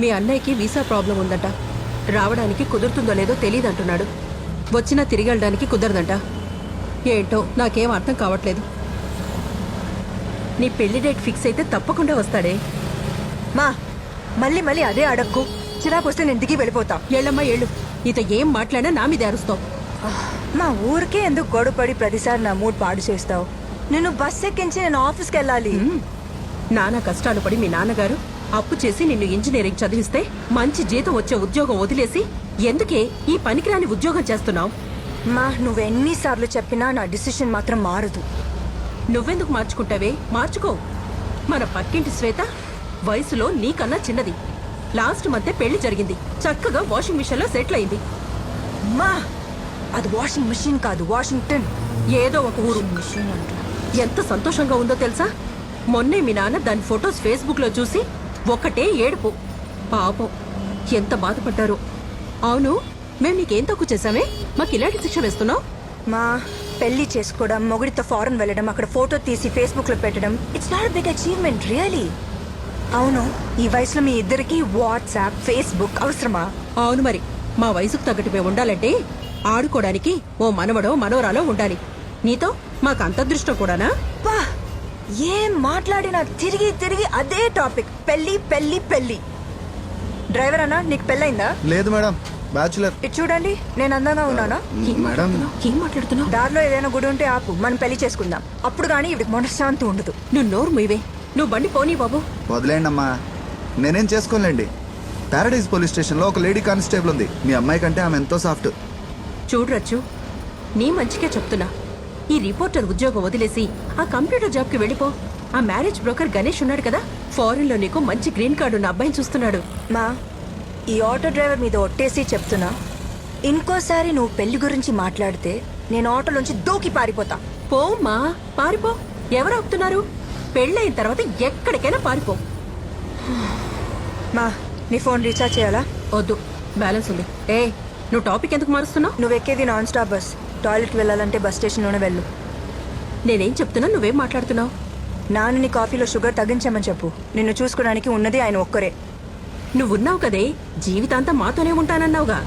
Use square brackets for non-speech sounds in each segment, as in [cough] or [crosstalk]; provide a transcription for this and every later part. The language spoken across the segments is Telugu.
మీ అన్నయ్యకి వీసా ప్రాబ్లం ఉందంట. రావడానికి కుదురుతుందో లేదో తెలియదంటున్నాడు వచ్చినా తిరిగి వెళ్ళడానికి కుదరదంట. ఏంటో నాకేం అర్థం కావట్లేదు. నీ పెళ్ళి డేట్ ఫిక్స్ అయితే తప్పకుండా వస్తాడే. మా మళ్ళీ మళ్ళీ అదే అడక్కు. చిరాకు వస్తే నేను దిగి వెళ్ళిపోతా. ఏళ్ళమ్మా ఏళ్ళు. ఇత ఏం మాట్లాడినా నా మీద అరుస్తావు మా ఊరికే ఎందుకు గొడవపడి ప్రతిసారి నా మూడ్ పాడు చేస్తావు? నేను బస్ ఎక్కించి నేను ఆఫీస్కి వెళ్ళాలి. నానా కష్టాలు పడి మీ నాన్నగారు అప్పు చేసి నిన్ను ఇంజనీరింగ్ చదివిస్తే మంచి జీతం వచ్చే ఉద్యోగం వదిలేసి ఎందుకే ఈ పనికిరాని ఉద్యోగం చేస్తున్నావు? మా నువ్వెన్నిసార్లు చెప్పినా నా డిసిషన్ మాత్రం మారదు. నువ్వెందుకు మార్చుకుంటావే? మార్చుకో. మన పక్కింటి శ్వేత వయసులో నీకన్నా చిన్నది. లాస్ట్ మధ్య పెళ్ళి జరిగింది. చక్కగా వాషింగ్ మిషన్లో సెటిల్ అయింది. మా అది వాషింగ్ మెషిన్ కాదు వాషింగ్టన్. ఏదో ఒక ఊరు. మిషన్ అంట. ఎంత సంతోషంగా ఉందో తెలుసా? మొన్నే మీ నాన్న దాని ఫొటోస్ ఫేస్బుక్లో చూసి ఒకటే ఏడుపు. పాపం. ఎంత బాధపడ్డారు. అవును మేము నీకేం తక్కువ చేశామే? మాకు ఇలాంటి శిక్ష వేస్తున్నావు? మా పెళ్ళి చేసుకోవడం మొగుడితో ఫారెన్ వెళ్ళడం అక్కడ ఫోటో తీసి ఫేస్బుక్లో పెట్టడం it's not big achievement really అవును ఈ వయసులో మీ ఇద్దరికి వాట్సాప్ ఫేస్బుక్ అవసరమా? అవును మరి. మా వయసుకు తగ్గట్టు మేము ఉండాలంటే ఆడుకోవడానికి ఓ మనవడో మనవరాలో ఉండాలి. నీతో మాకు అంత అదృష్టం కూడానా ఏం మాట్లాడినా తిరిగి తిరిగి అదే టాపిక్. పెళ్ళి పెళ్ళి పెళ్ళి డ్రైవర్ అన్నా నీకు పెళ్ళైందా లేదు మేడం బ్యాచులర్. ఇటు చూడండి నేను అందంగా ఉన్నానా? ఏం మేడం. మాట్లాడుతున్నావ్? ఏం మాట్లాడుతున్నావు? దారిలో ఏదైనా గుడి ఉంటే ఆపు మనం పెళ్ళి చేసుకుందాం. అప్పుడు కానీ ఇవిడికి మనశ్శాంతి ఉండదు. నువ్వు నోరు మీవే నువ్వు బండి పోనీ బాబు. వదిలేండి అమ్మా. నేనేం చేసుకోలేండి పారడైజ్ పోలీస్ స్టేషన్లో ఒక లేడీ కానిస్టేబుల్ ఉంది. మీ అమ్మాయి కంటే ఆమె ఎంతో సాఫ్ట్. చూడరచ్చు నీ మంచికే చెప్తున్నా. ఈ రిపోర్టర్ ఉద్యోగం వదిలేసి ఆ కంప్యూటర్ జాబ్కి వెళ్ళిపో. ఆ మ్యారేజ్ బ్రోకర్ గణేష్ ఉన్నాడు కదా. ఫారెన్లో నీకు మంచి గ్రీన్ కార్డు ఉన్న అబ్బాయిని చూస్తున్నాడు. మా ఈ ఆటో డ్రైవర్ మీద ఒట్టేసి చెప్తున్నా. ఇంకోసారి నువ్వు పెళ్ళి గురించి మాట్లాడితే నేను ఆటోలోంచి దూకి పారిపోతా. పో మా పారిపో. ఎవరు ఆపుతున్నారు? పెళ్ళైన తర్వాత ఎక్కడికైనా పారిపో. మా నీ ఫోన్ రీఛార్జ్ చేయాలా? వద్దు. బ్యాలెన్స్ ఉంది. ఏ నువ్వు టాపిక్ ఎందుకు మారుస్తున్నావు? నువ్వు ఎక్కేది నాన్ స్టాప్ బస్. టాయిలెట్కి వెళ్ళాలంటే బస్ స్టేషన్లోనే వెళ్ళు. నేనేం చెప్తున్నా? నువ్వేం మాట్లాడుతున్నావు? నాన్న నీ కాఫీలో షుగర్ తగ్గించమని చెప్పు. నిన్ను చూసుకోవడానికి ఉన్నది ఆయన ఒక్కరే. నువ్వున్నావు కదే? జీవితాంతం మాతోనే ఉంటానన్నావుగా.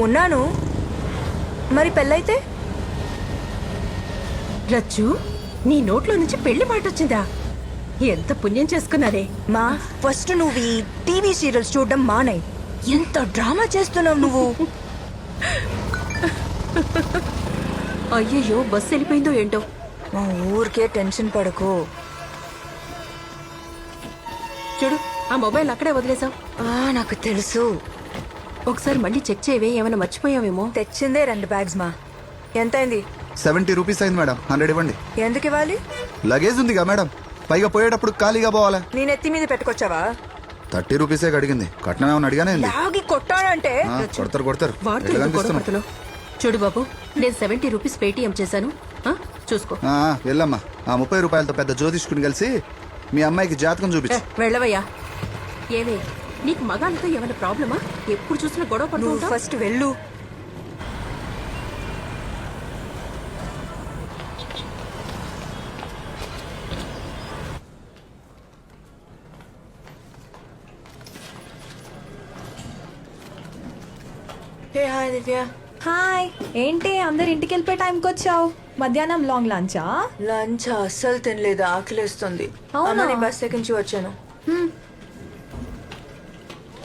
ఉన్నాను. మరి పెళ్ళైతే? రచ్చు నీ నోట్లో నుంచి పెళ్ళి మాట వచ్చిందా? ఎంత పుణ్యం చేసుకున్నారే. మా ఫస్ట్ నువ్వు ఈ టీవీ సీరియల్స్ చూడడం మానేయ్ ఎంత డ్రామా చేస్తున్నావు నువ్వు. అయ్యయ్యో బస్సు వెళ్ళిపోయిందో ఏంటో? మా ఊరికే టెన్షన్ పడకు. చూడు ఆ మొబైల్ అక్కడే వదిలేసావు. ఆ, నాకు తెలుసు. ఒకసారి మళ్ళీ చెక్ చేయవే ఏమైనా మర్చిపోయావేమో. తెచ్చిందే రెండు బ్యాగ్స్ మా. ఎంతైంది? సెవెంటీ రూపీస్ అయింది మేడం హండ్రెడ్ ఇవ్వండి. ఎందుకు ఇవ్వాలి లగేజ్ ఉందిగా మేడం పైగా పోయేటప్పుడు ఖాళీగా పోవాలా? నీ నెత్తి మీద పెట్టుకొచ్చావా? థర్టీ రూపీసే అడిగింది కట్నం ఏమని అడిగానే లాగి కొట్టానంటే ఆ, కొడతారు కొడతారు? చూడు బాబు నేను సెవెంటీ రూపీస్ పేటిఎం చేశాను. ఆ, చూసుకో. ఆ, వెళ్ళమ్మా. ఆ ముప్పై రూపాయలతో పెద్ద జ్యోతిష్కుని కలిసి మీ అమ్మాయికి జాతకం ఏ, చూపించు వెళ్ళవయ్యా. ఏవే నీకు మగాళ్ళతో ఏమైనా ప్రాబ్లమా? ఎప్పుడు చూసినా గొడవ పడుతూ నువ్వు ఉంటావ్? ఫస్ట్ వెళ్ళు. దివ్య. హాయ్ ఏంటి అందరు ఇంటికి వెళ్ళిపోయే టైంకి వచ్చావు మధ్యాహ్నం లాంగ్ లంచా లంచ్ అస్సలు తినలేదు ఆకలిస్తుంది. అవునా? అమ్మని బస్ ఎక్కించి వచ్చాను.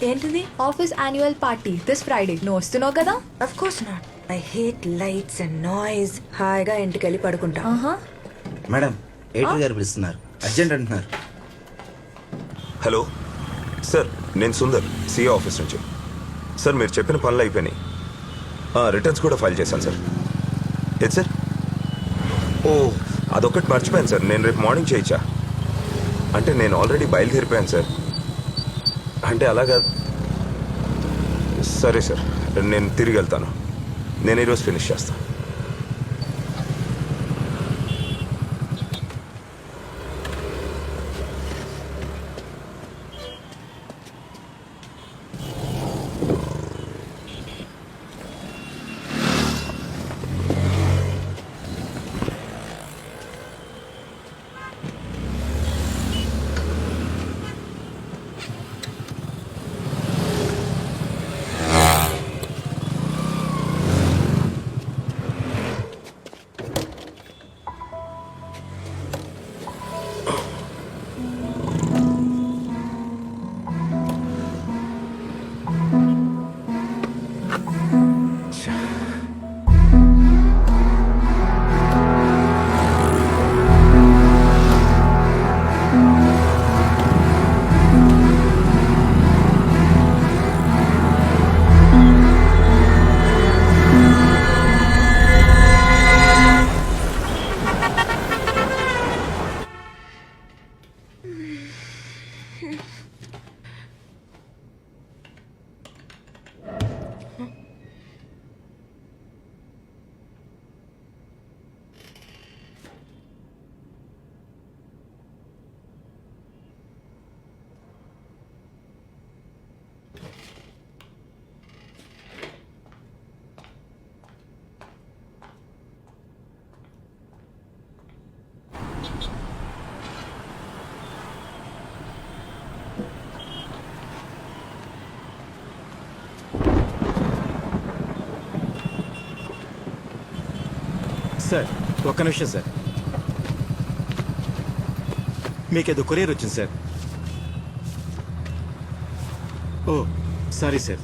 ఏంటిది? Office annual party this Friday నువ్వు వస్తున్నావు కదా? Of course not I hate lights and noise హాయిగా ఇంటికి వెళ్ళి పడుకుంటా. ఆహా. మేడం ఎయిటర్ గారు పిలుస్తున్నారు. అర్జెంట్ అంటున్నారు. హలో. సార్ నేను సుందర్ సిఏ ఆఫీస్ నుంచి. సార్ మీరు చెప్పిన పనులు అయిపోయినాయి. రిటర్న్స్ కూడా ఫైల్ చేశాను సార్ ఏది సార్ ఓ అదొకటి మర్చిపోయాను సార్ నేను రేపు మార్నింగ్ చేయించా. అంటే నేను ఆల్రెడీ బయలుదేరిపోయాను సార్ అంటే అలాగా సరే సార్ నేను తిరిగి వెళ్తాను. నేను ఈరోజు ఫినిష్ చేస్తాను సార్. ఒక్క నిమిషం సార్. మీకేదో కొరియర్ వచ్చింది sir. Oh sorry sir.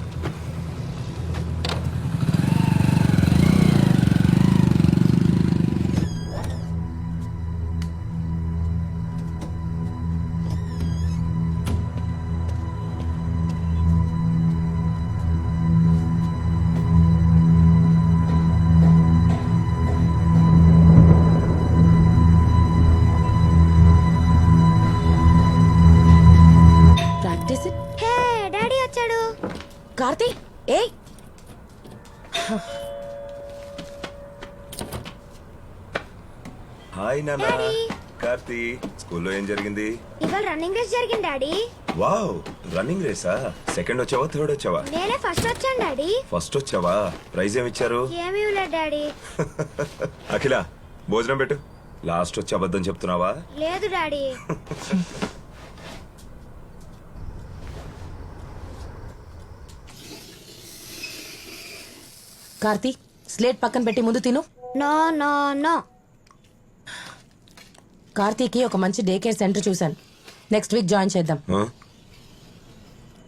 Hi Daddy. Karthi స్కూల్లో ఏం జరిగింది? ఇవాళ రన్నింగ్ రేస్ జరిగింది డాడీ. వావ్ రన్నింగ్ రేసా? సెకండ్ వచ్చావా థర్డ్ వచ్చావా? నేనే ఫస్ట్ వచ్చాను డాడీ. ఫస్ట్ వచ్చావా? ప్రైజ్ ఏమి ఇచ్చారు? ఏమీ లేదు డాడీ. అఖిల భోజనం పెట్టు. లాస్ట్ వచ్చి అబద్ధం చెప్తున్నావా? లేదు డాడీ. [laughs] కార్తీ స్లేట్ పక్కన పెట్టి ముందు తిను. No no no. కార్తీకి ఒక మంచి డే కేర్ సెంటర్ చూశాను. నెక్స్ట్ వీక్ జాయిన్ చేద్దాం?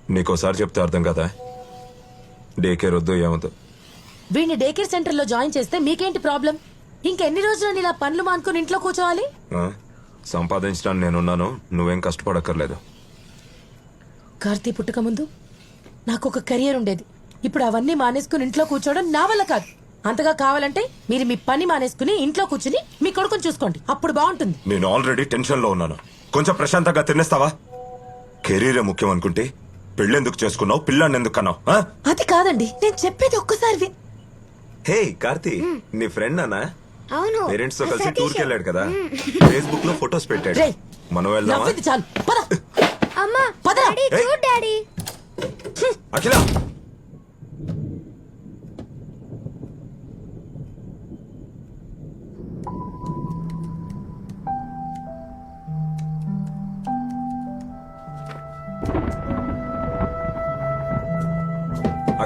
నీకోసారి చెప్తే అర్థం కదా? డే కేర్ వద్దు ఏమొద్దు? వీడిని డే కేర్ సెంటర్లో జాయిన్ చేస్తే మీకేంటి ప్రాబ్లం? ఇంకెన్ని రోజులు ఇలా పనులు మానుకుని ఇంట్లో కూర్చోవాలి? ఆ? సంపాదించడానికి నేనున్నాను నువ్వేం కష్టపడక్కర్లేదు. కార్తీ పుట్టక ముందు నాకు ఒక కెరియర్ ఉండేది. ఇప్పుడు అవన్నీ మానేసుకుని ఇంట్లో కూర్చోవడం నా వల్ల కాదు. అంతగా కావాలంటే మీరు మీ పని మానేసుకుని ఇంట్లో కూర్చుని మీ కొడుకుని చూసుకోండి. అప్పుడు బాగుంటుంది. నేను ఆల్రెడీ టెన్షన్లో ఉన్నాను. కొంచెం ప్రశాంతంగా తినేస్తావా? కెరీరే ముఖ్యం అనుకుంటే పెళ్ళెందుకు చేసుకున్నావు పిల్లాన్ని ఎందుకు కన్నావు ఆ? అది కాదండి నేను చెప్పేది ఒక్కసారి విన్- హే కార్తీ నీ ఫ్రెండ్ అన్నా అవును పేరెంట్స్తో కలిసి సతీష్. టూర్కి వెళ్ళాడు కదా. ఫేస్బుక్లో ఫొటోస్ పెట్టాడు. రేయ్, మనం వెళ్దామా? నవ్వింది చాలు పద. అమ్మా పదరా. డాడీ ఏయ్. చూడు డాడీ. అఖిల!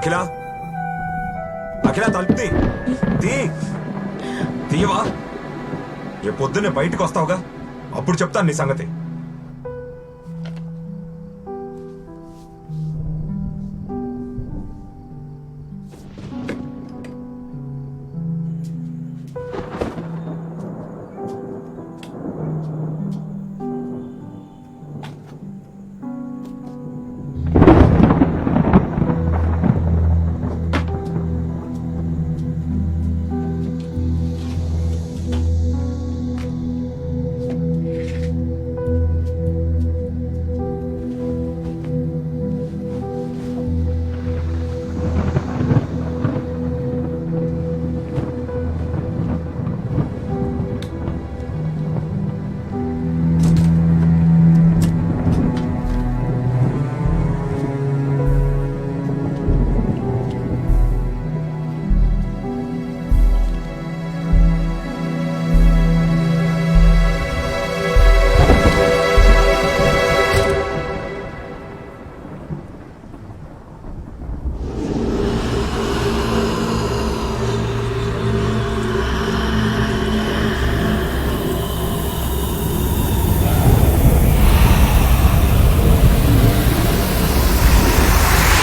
అఖిల? అఖిల తలుపుతి. తీ. తీ తీయవా? రేపు పొద్దున్నే బయటకు వస్తావుగా అప్పుడు చెప్తాను నీ సంగతి.